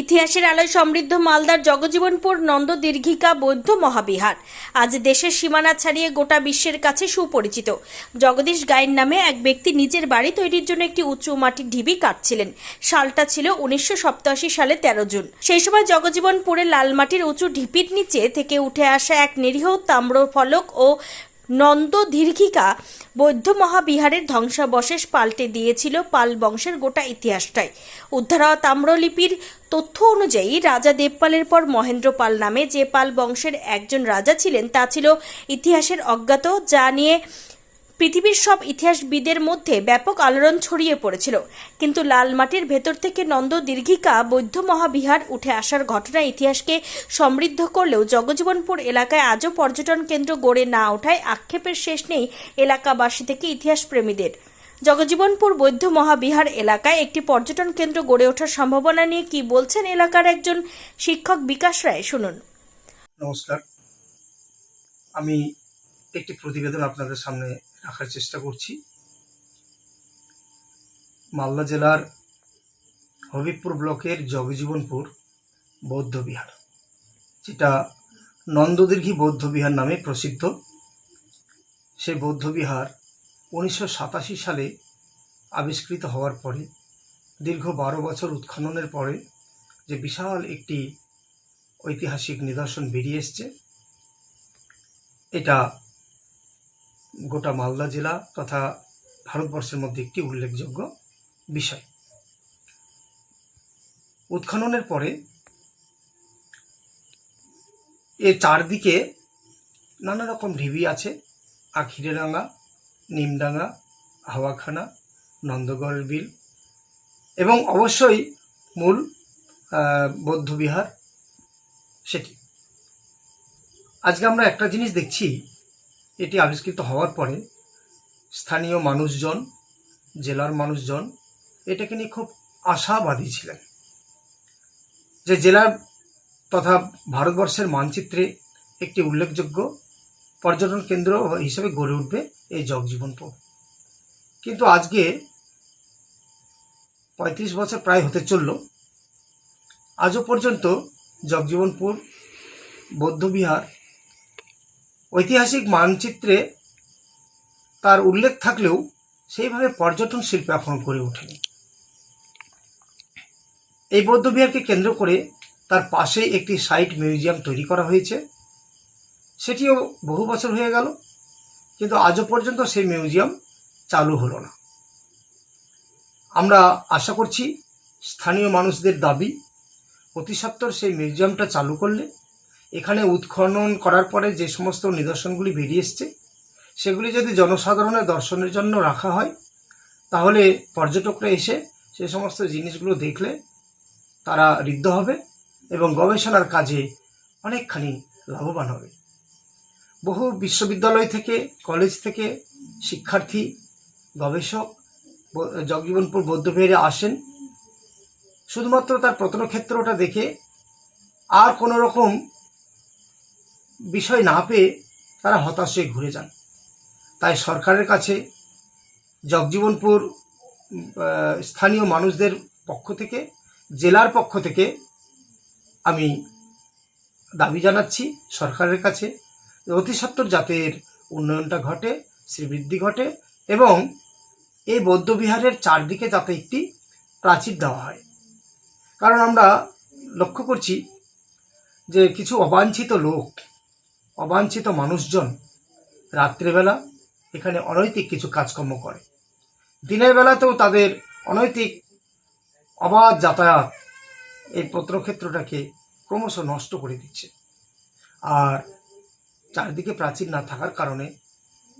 ইতিহাসের আলোয় সমৃদ্ধ মালদার জগজীবনপুর নন্দ দীর্ঘিকা বৌদ্ধ মহাবিহার। আজ দেশের সীমানা ছাড়িয়ে গোটা বিশ্বের কাছে সুপরিচিত। জগদীশ গায়ের নামে এক ব্যক্তি নিজের বাড়ি তৈরির জন্য একটি উঁচু মাটির ঢিবি কাটছিলেন। সালটা ছিল উনিশশো সাতাশি সালে তেরো জুন। সেই সময় জগজীবনপুরে লাল মাটির উঁচু ঢিপির নিচে থেকে উঠে আসা এক নিরীহ তাম্র ফলক ও নন্দ দীর্ঘিকা বৌদ্ধ মহাবিহারের ধ্বংসাবশেষ পাল্টে দিয়েছিল পাল বংশের গোটা ইতিহাসটাই। উদ্ধার হওয়া তাম্রলিপির তথ্য অনুযায়ী রাজা দেবপালের পর মহেন্দ্র পাল নামে যে পাল বংশের একজন রাজা ছিলেন, তা ছিল ইতিহাসের অজ্ঞাত, যা নিয়ে পৃথিবীর সব ইতিহাসবিদের মধ্যে ব্যাপক আলোড়ন ছড়িয়ে পড়েছিল। কিন্তু লাল মাটির ভেতর থেকে নন্দ দীর্ঘিকা বৌদ্ধ মহাবিহার উঠে আসার ঘটনা ইতিহাসকে সমৃদ্ধ করলেও জগজীবনপুর এলাকায় আজও পর্যটন কেন্দ্র গড়ে না ওঠায় আক্ষেপের শেষ নেই এলাকাবাসী থেকে ইতিহাস প্রেমীদের জগজীবনপুর বৌদ্ধ মহাবিহার এলাকায় একটি পর্যটন কেন্দ্র গড়ে ওঠার সম্ভাবনা নিয়ে কি বলছেন এলাকার একজন শিক্ষক বিকাশ রায়, শুনুন। নমস্কার। আমি একটি প্রতিবেদন আপনাদের সামনে রাখার চেষ্টা করছি। মালদা জেলার হবিবপুর ব্লকের জগজীবনপুর বৌদ্ধবিহার যেটা নন্দদীর্ঘী বৌদ্ধবিহার নামে প্রসিদ্ধ। সেই বৌদ্ধবিহার উনিশশো সাতাশি সালে আবিষ্কৃত হওয়ার পরে, দীর্ঘ বারো বছর উৎখননের পরে যে বিশাল একটি ঐতিহাসিক নিদর্শন বেরিয়ে এসছে, এটা গোটা মালদা জেলা তথা ভারতবর্ষের মধ্যে একটি উল্লেখযোগ্য বিষয়। উৎখননের পরে এর চারদিকে নানা রকম ঢিবি আছে। আখিরেডাঙ্গা নিমডাঙ্গা, হাওয়াখানা নন্দগড় বিল এবং অবশ্যই মূল বৌদ্ধবিহার সেটি। আজকে আমরা একটা জিনিস দেখছি এটি আবিষ্কৃত হওয়ার পরে স্থানীয় মানুষজন, জেলার মানুষজন এটাকে নিয়ে খুব আশাবাদী ছিলেন যে জেলার তথা ভারতবর্ষের মানচিত্রে একটি উল্লেখযোগ্য পর্যটন কেন্দ্র হিসেবে গড়ে উঠবে এই জগজীবনপুর কিন্তু আজকে পঁয়ত্রিশ বছর প্রায় হতে চলল। আজও পর্যন্ত জগজীবনপুর, বৌদ্ধবিহার ঐতিহাসিক মানচিত্রে তার উল্লেখ থাকলেও সেইভাবে পর্যটন শিল্প এখনও গড়ে ওঠেনি। এই বৌদ্ধবিহারকে কেন্দ্র করে তার পাশে একটি সাইট মিউজিয়াম তৈরি করা হয়েছে। সেটিও বহু বছর হয়ে গেল, কিন্তু আজও পর্যন্ত সেই মিউজিয়াম চালু হলো না। আমরা আশা করছি স্থানীয় মানুষদের দাবি, অতি সত্বর সেই মিউজিয়ামটা চালু করলে এখানে উৎখনন করার পরে যে সমস্ত নিদর্শনগুলি বেরিয়ে এসছে, সেগুলি যদি জনসাধারণের দর্শনের জন্য রাখা হয়, তাহলে পর্যটকরা এসে সে সমস্ত জিনিসগুলো দেখলে তারা ঋদ্ধ হবে এবং গবেষণার কাজে অনেকখানি লাভবান হবে। বহু বিশ্ববিদ্যালয় থেকে, কলেজ থেকে শিক্ষার্থী, গবেষক জগজীবনপুর বৌদ্ধবিহারে আসেন। শুধুমাত্র তার প্রত্নক্ষেত্রটা দেখে আর কোনো রকম বিষয় না পেয়ে তারা হতাশ হয়ে ঘুরে যান। তাই সরকারের কাছে জগজীবনপুর স্থানীয় মানুষদের পক্ষ থেকে, জেলার পক্ষ থেকে আমি দাবি জানাচ্ছি সরকারের কাছে অতি সত্বর উন্নয়নটা ঘটে, শ্রীবৃদ্ধি ঘটে এবং এই বৌদ্ধবিহারের চারদিকে যাতে একটি প্রাচীর দেওয়া হয়। কারণ আমরা লক্ষ্য করছি যে কিছু অবাঞ্ছিত লোক অবাঞ্ছিত মানুষজন রাত্রেবেলা এখানে অনৈতিক কিছু কাজকর্ম করে। দিনের বেলাতেও তাদের অনৈতিক অবাধ যাতায়াত এই পত্রক্ষেত্রটাকে ক্রমশ নষ্ট করে দিচ্ছে। আর চারদিকে প্রাচীর না থাকার কারণে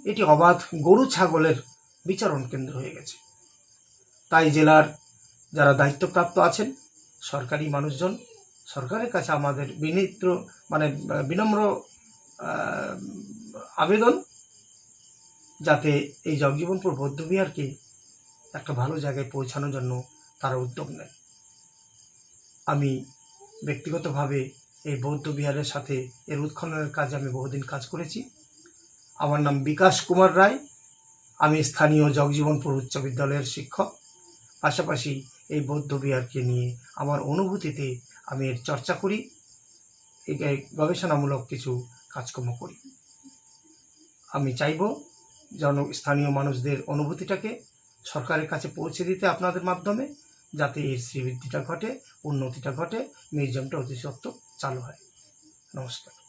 এটি অবাধ গরু ছাগলের বিচরণ কেন্দ্র হয়ে গেছে। তাই জেলার যারা দায়িত্বপ্রাপ্ত আছেন, সরকারি মানুষজন, সরকারের কাছে আমাদের বিনিত্র মানে বিনম্র আবেদন যাতে এই জগজীবনপুর বৌদ্ধবিহারকে একটা ভালো জায়গায় পৌঁছানোর জন্য তারা উদ্যোগ নেয়। আমি ব্যক্তিগতভাবে এই বৌদ্ধবিহারের সাথে এর উৎখননের কাজে আমি বহুদিন কাজ করেছি। আমার নাম বিকাশ কুমার রায়। আমি স্থানীয় জগজীবনপুর উচ্চ বিদ্যালয়ের শিক্ষক। পাশাপাশি এই বৌদ্ধবিহারকে নিয়ে আমার অনুভূতিতে আমি এর চর্চা করি। এই গবেষণামূলক কিছু কাজকর্ম করি। আমি চাইব যেন স্থানীয় মানুষদের অনুভূতিটাকে সরকারের কাছে পৌঁছে দিতে আপনাদের মাধ্যমে, যাতে এর শ্রীবৃদ্ধিটা ঘটে, উন্নতিটা ঘটে, মিউজিয়ামটা অতি সত্ত্ব চালু হয়। নমস্কার।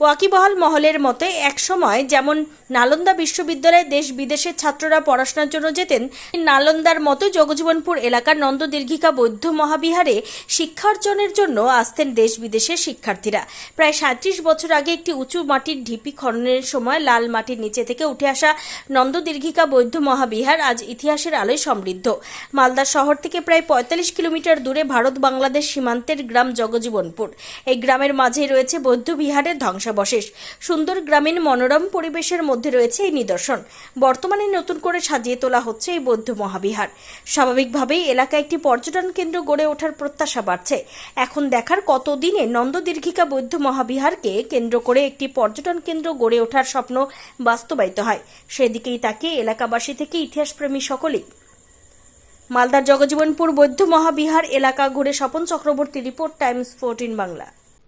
ওয়াকিবহাল মহলের মতে একসময় যেমন নালন্দা বিশ্ববিদ্যালয়ে দেশ বিদেশের ছাত্ররা পড়াশোনার জন্য যেতেন নালন্দার মতো জগজীবনপুর এলাকার নন্দদীর্ঘিকা বৌদ্ধ মহাবিহারে শিক্ষার্জনের জন্য আসতেন দেশ বিদেশের শিক্ষার্থীরা। প্রায় সাঁত্রিশ বছর আগে একটি উঁচু মাটির ঢিপি খননের সময় লাল মাটির নিচে থেকে উঠে আসা নন্দদীর্ঘিকা বৌদ্ধ মহাবিহার আজ ইতিহাসের আলোয় সমৃদ্ধ। মালদা শহর থেকে প্রায় পঁয়তাল্লিশ কিলোমিটার দূরে ভারত বাংলাদেশ সীমান্তের গ্রাম জগজীবনপুর। এই গ্রামের মাঝে রয়েছে বৌদ্ধ বিহারের ধ্বংসাবশেষ সুন্দর গ্রামীণ মনোরম পরিবেশের মধ্যে রয়েছে এই নিদর্শন। বর্তমানে নতুন করে সাজিয়ে তোলা হচ্ছে এই বৌদ্ধ মহাবিহার। স্বাভাবিকভাবেই এলাকায় একটি পর্যটন কেন্দ্র গড়ে ওঠার প্রত্যাশা বাড়ছে। এখন দেখার কতদিনে নন্দদীর্ঘিকা বৌদ্ধ মহাবিহারকে কেন্দ্র করে একটি পর্যটন কেন্দ্র গড়ে ওঠার স্বপ্ন বাস্তবায়িত হয়, সেদিকেই তাকে এলাকাবাসী থেকে ইতিহাসপ্রেমী সকলেই। মালদার জগজীবনপুর বৌদ্ধ মহাবিহার এলাকা ঘুরে Swapan Chakraborty report, Times fourteen Bangla.